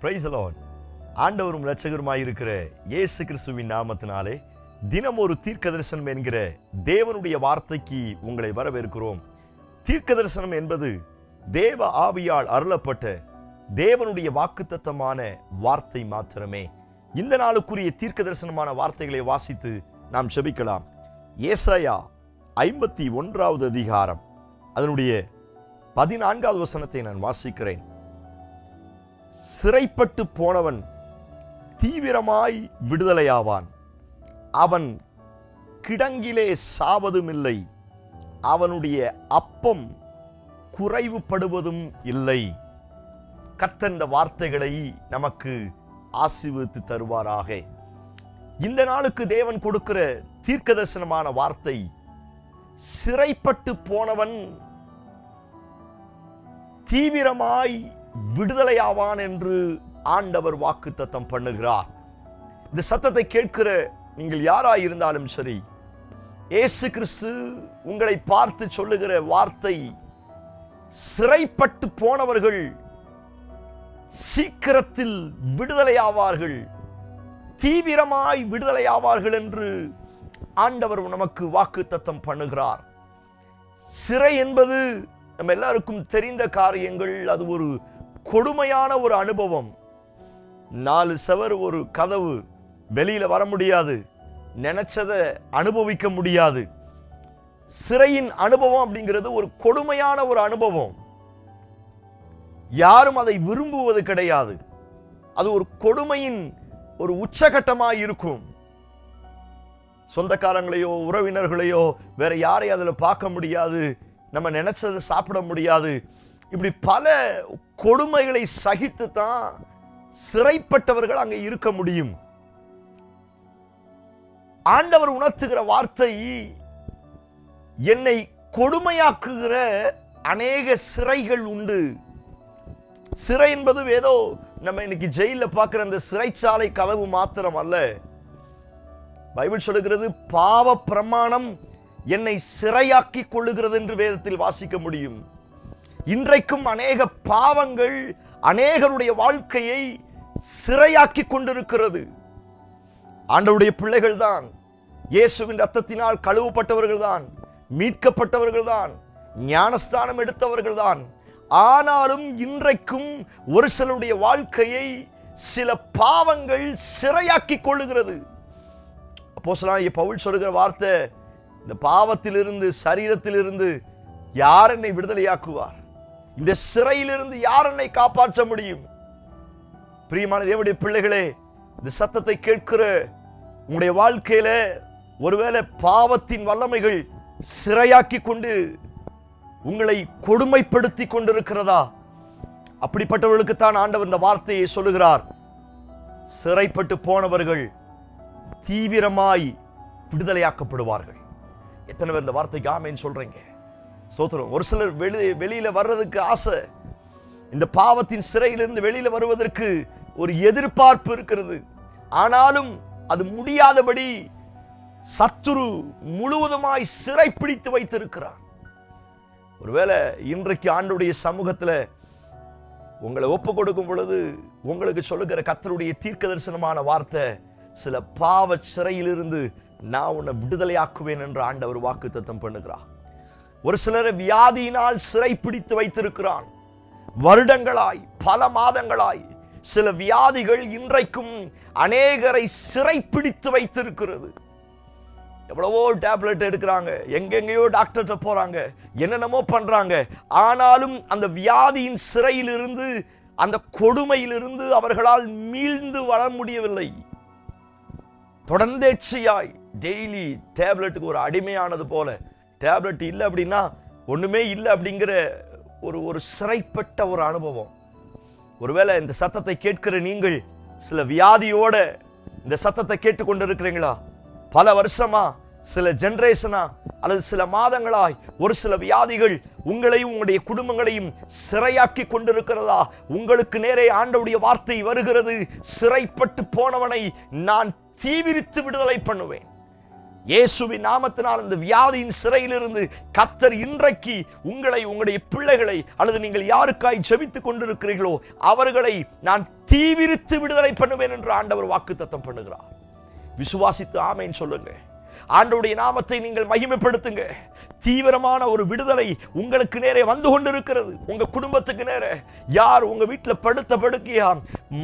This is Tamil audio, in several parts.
பிரைஸ் அலோன் ஆண்டவரும் இரட்சகருமாய் இருக்கிற இயேசு கிறிஸ்துவின் நாமத்தினாலே தினம் ஒரு தீர்க்க தரிசனம் என்கிற தேவனுடைய வார்த்தைக்கு உங்களை வரவேற்கிறோம். தீர்க்க தரிசனம் என்பது தேவ ஆவியால் அருளப்பட்ட தேவனுடைய வாக்குத்தத்தமான வார்த்தை மாத்திரமே. இந்த நாளுக்குரிய தீர்க்க தரிசனமான வார்த்தைகளை வாசித்து நாம் செபிக்கலாம் ஏசாயா ஐம்பத்தி ஒன்றாவது அதிகாரம். அதனுடைய பதினான்காவது வசனத்தை நான் வாசிக்கிறேன். சிறைப்பட்டு போனவன் தீவிரமாய் விடுதலையாவான். அவன் கிடங்கிலே சாவதுமில்லை. அவனுடைய அப்பம் குறைவுபடுவதும் இல்லை. கத்தந்த வார்த்தைகளை நமக்கு ஆசீர்வித்து தருவாராக. இந்த நாளுக்கு தேவன் கொடுக்கிற தீர்க்க தரிசனமான வார்த்தை சிறைப்பட்டு போனவன் தீவிரமாய் விடுதலையாவான் என்று ஆண்டவர் வாக்குத்தத்தம் பண்ணுகிறார். இந்த சத்தத்தை கேட்கிற நீங்கள் யாராய் இருந்தாலும் சரி ஏசு கிறிஸ்து உங்களை பார்த்து சொல்லுகிற வார்த்தை சிறைப்பட்டு போனவர்கள் சீக்கிரத்தில் விடுதலையாவார்கள் தீவிரமாய் விடுதலையாவார்கள் என்று ஆண்டவர் நமக்கு வாக்குத்தத்தம் பண்ணுகிறார். சிறை என்பது நம்ம எல்லாருக்கும் தெரிந்த காரியங்கள் அது ஒரு கொடுமையான ஒரு அனுபவம். நாலு செவர் ஒரு கதவு வெளியில் வர முடியாது. நினச்சதை அனுபவிக்க முடியாது. சிறையின் அனுபவம் அப்படிங்கிறது ஒரு கொடுமையான ஒரு அனுபவம். யாரும் அதை விரும்புவது கிடையாது. அது ஒரு கொடுமையின் ஒரு உச்சகட்டமாக இருக்கும். சொந்தக்காரங்களையோ உறவினர்களையோ வேற யாரையும் அதில் பார்க்க முடியாது. நம்ம நினைச்சதை சாப்பிட முடியாது. இப்படி பல கொடுமைகளை சகித்து தான் சிறைப்பட்டவர்கள் அங்கே இருக்க முடியும். ஆண்டவர் உணர்த்துகிற வார்த்தை என்னை கொடுமையாக்குகிற அநேக சிறைகள் உண்டு. சிறை என்பது ஏதோ நம்ம இன்னைக்கு ஜெயிலில் பார்க்குற அந்த சிறைச்சாலை கதவு மாத்திரம் அல்ல. பைபிள் சொல்லுகிறது பாவ பிரமாணம் என்னை சிறையாக்கி கொள்ளுகிறது என்று வேதத்தில் வாசிக்க முடியும். இன்றைக்கும் அநேக பாவங்கள் அநேகருடைய வாழ்க்கையை சிறையாக்கி கொண்டிருக்கிறது. ஆண்டவருடைய பிள்ளைகள் தான் இயேசுவின் ரத்தத்தினால் கழுவப்பட்டவர்கள் தான் மீட்கப்பட்டவர்கள் தான் ஞானஸ்தானம் எடுத்தவர்கள் தான் ஆனாலும் இன்றைக்கும் ஒரு சிலருடைய வாழ்க்கையை சில பாவங்கள் சிறையாக்கி கொள்ளுகிறது. அப்போ பவுல் சொல்லுகிற வார்த்தை இந்த பாவத்திலிருந்து சரீரத்திலிருந்து யார் என்னை விடுதலையாக்குவார்? இந்த சிறையிலிருந்து யார் என்னை காப்பாற்ற முடியும்? பிரியமான தேவடைய பிள்ளைகளே இந்த சத்தத்தை கேட்கிற உங்களுடைய வாழ்க்கையில ஒருவேளை பாவத்தின் வல்லமைகள் சிறையாக்கி கொண்டு உங்களை கொடுமைப்படுத்தி கொண்டிருக்கிறதா? அப்படிப்பட்டவர்களுக்கு தான் ஆண்டவர் இந்த வார்த்தையை சொல்லுகிறார். சிறைப்பட்டு போனவர்கள் தீவிரமாய் விடுதலையாக்கப்படுவார்கள். எத்தனை பேர் இந்த வார்த்தைக்கு ஆமைன்னு சொல்றீங்க? ஸ்தோத்திரம். ஒரு சிலர் வெளி வெளியில வர்றதுக்கு ஆசை. இந்த பாவத்தின் சிறையிலிருந்து வெளியில வருவதற்கு ஒரு எதிர்பார்ப்பு இருக்கிறது. ஆனாலும் அது முடியாதபடி சத்துரு முழுவதுமாய் சிறை பிடித்து வைத்திருக்கிறான். ஒருவேளை இன்றைக்கு ஆண்டுடைய சமூகத்துல உங்களை ஒப்பு கொடுக்கும் பொழுது உங்களுக்கு சொல்லுகிற கத்தருடைய தீர்க்க தரிசனமான வார்த்தை சில பாவ சிறையிலிருந்து நான் உன்னை விடுதலையாக்குவேன் என்று ஆண்டவர் வாக்கு தத்தம் பண்ணுகிறார். ஒரு சிலரை வியாதியினால் சிறை பிடித்து வைத்திருக்கிறான். வருடங்களாய் பல மாதங்களாய் சில வியாதிகள் இன்றைக்கும் அநேகரை சிறை பிடித்து வைத்திருக்கிறது. எவ்வளவோ டேப்லெட் எடுக்கிறாங்க எங்கெங்கேயோ டாக்டர்கிட்ட போகிறாங்க என்னென்னமோ பண்ணுறாங்க ஆனாலும் அந்த வியாதியின் சிறையிலிருந்து அந்த கொடுமையிலிருந்து அவர்களால் மீழ்ந்து வர முடியவில்லை. தொடர்ந்தேட்சியாய் டெய்லி டேப்லெட்டுக்கு ஒரு அடிமையானது போல டேப்லெட் இல்லை அப்படின்னா ஒன்றுமே இல்லை அப்படிங்கிற ஒரு ஒரு சிறைப்பட்ட ஒரு அனுபவம். ஒருவேளை இந்த சத்தத்தை கேட்கிற நீங்கள் சில வியாதியோட இந்த சத்தத்தை கேட்டுக்கொண்டு இருக்கிறீங்களா பல வருஷமா சில ஜென்ரேஷனா அல்லது சில மாதங்களாய் ஒரு சில வியாதிகள் உங்களையும் உங்களுடைய குடும்பங்களையும் சிறையாக்கி கொண்டிருக்கிறதா? உங்களுக்கு நேரே ஆண்டவுடைய வார்த்தை வருகிறது. சிறைப்பட்டு போனவனை நான் தீவிரித்து விடுதலை பண்ணுவேன். இயேசுவின் நாமத்தினால் இந்த வியாதியின் சிறையிலிருந்து கத்தர் இன்றைக்கு உங்களை உங்களுடைய பிள்ளைகளை அல்லது நீங்கள் யாருக்காய் ஜெபித்துக் கொண்டிருக்கிறீர்களோ அவர்களை நான் தீவிரித்து விடுதலை பண்ணுவேன் என்று ஆண்டவர் வாக்குத்தத்தம் பண்ணுகிறார். விசுவாசித்து ஆமைன்னு சொல்லுங்க ஆண்டவுடைய நாமத்தை நீங்கள் மகிமைப்படுத்துங்க. தீவிரமான ஒரு விடுதலை உங்களுக்கு நேரே வந்து கொண்டிருக்கிறது. உங்க குடும்பத்துக்கு நேரே. யார் உங்க வீட்டில் படுத்த படுக்கையா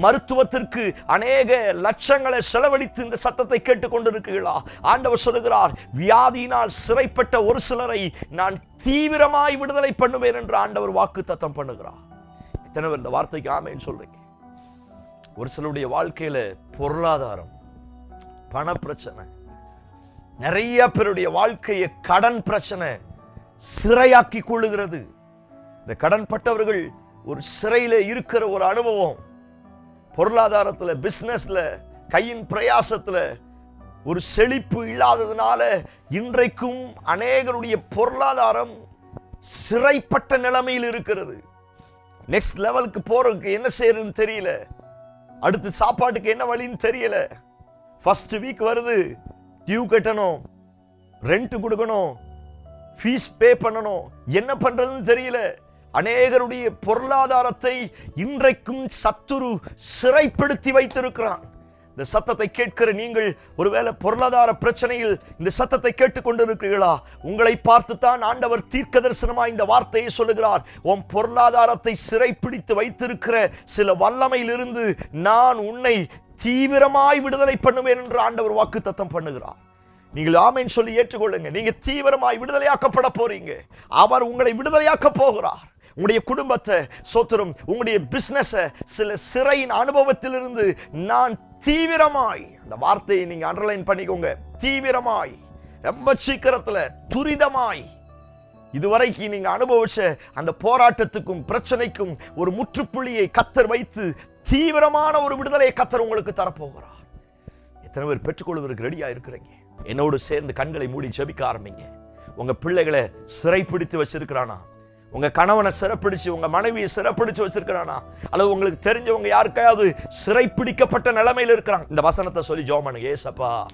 மருத்துவத்திற்கு அநேக லட்சங்களை செலவழித்து இந்த சத்தத்தை கேட்டுக்கொண்டிருக்கிறீர்களா? ஆண்டவர் சொல்லுகிறார் வியாதியினால் சிறைப்பட்ட ஒரு சிலரை நான் தீவிரமாய் விடுதலை பண்ணுவேன் என்று ஆண்டவர் வாக்கு தத்தம் பண்ணுகிறார். எத்தனை பேர் இந்த வார்த்தைக்கு ஆமேன்னு சொல்றீங்க? ஒரு சிலருடைய வாழ்க்கையில பொருளாதாரம் பண பிரச்சனை நிறைய பேருடைய வாழ்க்கையை கடன் பிரச்சனை சிறையாக்கி கொள்ளுகிறது. இந்த கடன் பட்டவர்கள் ஒரு சிறையில் இருக்கிற ஒரு அனுபவம். பொருளாதாரத்தில் பிஸ்னஸில் கையின் பிரயாசத்தில் ஒரு செழிப்பு இல்லாததுனால இன்றைக்கும் அநேகருடைய பொருளாதாரம் சிறைப்பட்ட நிலைமையில் இருக்கிறது. நெக்ஸ்ட் லெவலுக்கு போறதுக்கு என்ன செய்யறதுன்னு தெரியல. அடுத்து சாப்பாட்டுக்கு என்ன வழின்னு தெரியல. ஃபர்ஸ்ட் வீக் வருது. டியூ கட்டணும் ரெண்ட் கொடுக்கணும் ஃபீஸ் பே பண்ணணும். என்ன பண்றதுன்னு தெரியல. அநேகருடைய பொருளாதாரத்தை இன்றைக்கும் சத்துரு சிறைப்படுத்தி வைத்திருக்கிறான். இந்த சத்தத்தை கேட்கிற நீங்கள் ஒருவேளை பொருளாதார பிரச்சனையில் இந்த சத்தத்தை கேட்டுக்கொண்டிருக்கிறீர்களா உங்களை பார்த்துத்தான் ஆண்டவர் தீர்க்க தரிசனமா இந்த வார்த்தையை சொல்லுகிறார். உன் பொருளாதாரத்தை சிறைப்பிடித்து வைத்திருக்கிற சில வல்லமையிலிருந்து நான் உன்னை தீவிரமாய் விடுதலை பண்ணுவேன் என்று ஆண்டவர் வாக்கு தத்தம் பண்ணுகிறார். நீங்கள் ஆமைன்னு சொல்லி ஏற்றுக்கொள்ளுங்க நீங்க தீவிரமாய் விடுதலையாக்கப்பட போறீங்க. அவர் உங்களை விடுதலையாக்க போகிறார். உங்களுடைய குடும்பத்தை சோத்திரம் உங்களுடைய பிஸ்னஸை சில சிறையின் அனுபவத்திலிருந்து நான் தீவிரமாய் அந்த வார்த்தையை நீங்க அண்டர்லைன் பண்ணிக்கோங்க. தீவிரமாய் ரொம்ப சீக்கிரத்துல துரிதமாய் இதுவரைக்கும் நீங்க அனுபவிச்ச அந்த போராட்டத்துக்கும் பிரச்சனைக்கும் ஒரு முற்றுப்புள்ளியை கத்தர் வைத்து தீவிரமான ஒரு விடுதலையை கத்தர் உங்களுக்கு தரப்போகிறார். எத்தனை பேர் பெற்றுக்கொள்வதற்கு ரெடியாக இருக்கிறீங்க? என்னோடு சேர்ந்து கண்களை மூடி ஜபிக்க ஆரம்பிங்க. உங்க பிள்ளைகளை சிறைப்பிடித்து வச்சிருக்கிறானா? உங்க கணவனை சிறப்பிடிச்சு உங்க மனைவியை சிறப்பிடிச்சு வச்சிருக்கிறானா? அல்லது உங்களுக்கு தெரிஞ்சவங்க யாருக்காவது சிறைப்பிடிக்கப்பட்ட நிலைமையில் இருக்கிறாங்க? இந்த வசனத்தை சொல்லி ஜோமனு ஏசப்பா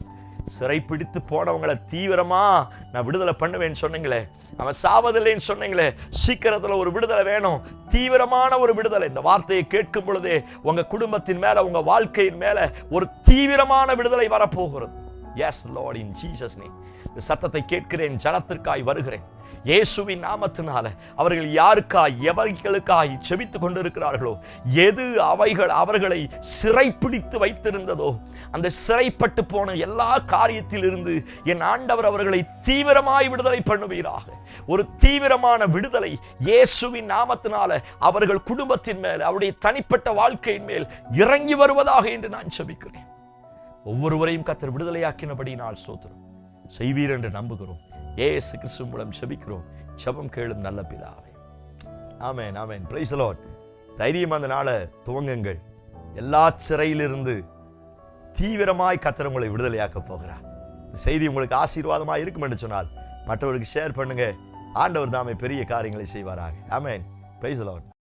சிறைப்பிடித்து போனவங்களை தீவிரமா நான் விடுதலை பண்ணுவேன்னு சொன்னீங்களே. அவன் சாவதில்லைன்னு சொன்னீங்களே. சீக்கிரத்துல ஒரு விடுதலை வேணும். தீவிரமான ஒரு விடுதலை. இந்த வார்த்தையை கேட்கும் பொழுதே உங்க குடும்பத்தின் மேல உங்க வாழ்க்கையின் மேல ஒரு தீவிரமான விடுதலை வரப்போகிறது. Yes Lord in Jesus name இந்த சத்தத்தை கேட்கிறேன் ஜனத்திற்காய் வருகிறேன். இயேசுவின் நாமத்தினால அவர்கள் யாருக்காய் எவர்களுக்காய் செபித்து கொண்டிருக்கிறார்களோ எது அவைகள் அவர்களை சிறைப்பிடித்து வைத்திருந்ததோ அந்த சிறைப்பட்டு போன எல்லா காரியத்திலிருந்து என் ஆண்டவர் அவர்களை தீவிரமாய் விடுதலை பண்ணுவீராக. ஒரு தீவிரமான விடுதலை இயேசுவின் நாமத்தினால அவர்கள் குடும்பத்தின் மேல் அவருடைய தனிப்பட்ட வாழ்க்கையின் மேல் இறங்கி வருவதாக என்று நான் செபிக்கிறேன். ஒவ்வொருவரையும் கத்தர் விடுதலையாக்கினபடி நாள் சோத்திரம் செய்வீர் என்று நம்புகிறோம். ஏசு கிறிஸ்து மூலம் செபிக்கிறோம். செபம் கேளும் நல்ல பிதாவே. ஆமேன் ஆமேன். பிரைஸ் லார்ட் தைரியம் அந்த நாளை துவங்குங்கள். எல்லா சிறையிலிருந்து தீவிரமாய் கத்தர் உங்களை விடுதலையாக்க போகிறார். இந்த செய்தி உங்களுக்கு ஆசீர்வாதமாக இருக்கும் என்று சொன்னால் மற்றவருக்கு ஷேர் பண்ணுங்க. ஆண்டவர் தாமே பெரிய காரியங்களை செய்வாராக. ஆமேன். Price Lord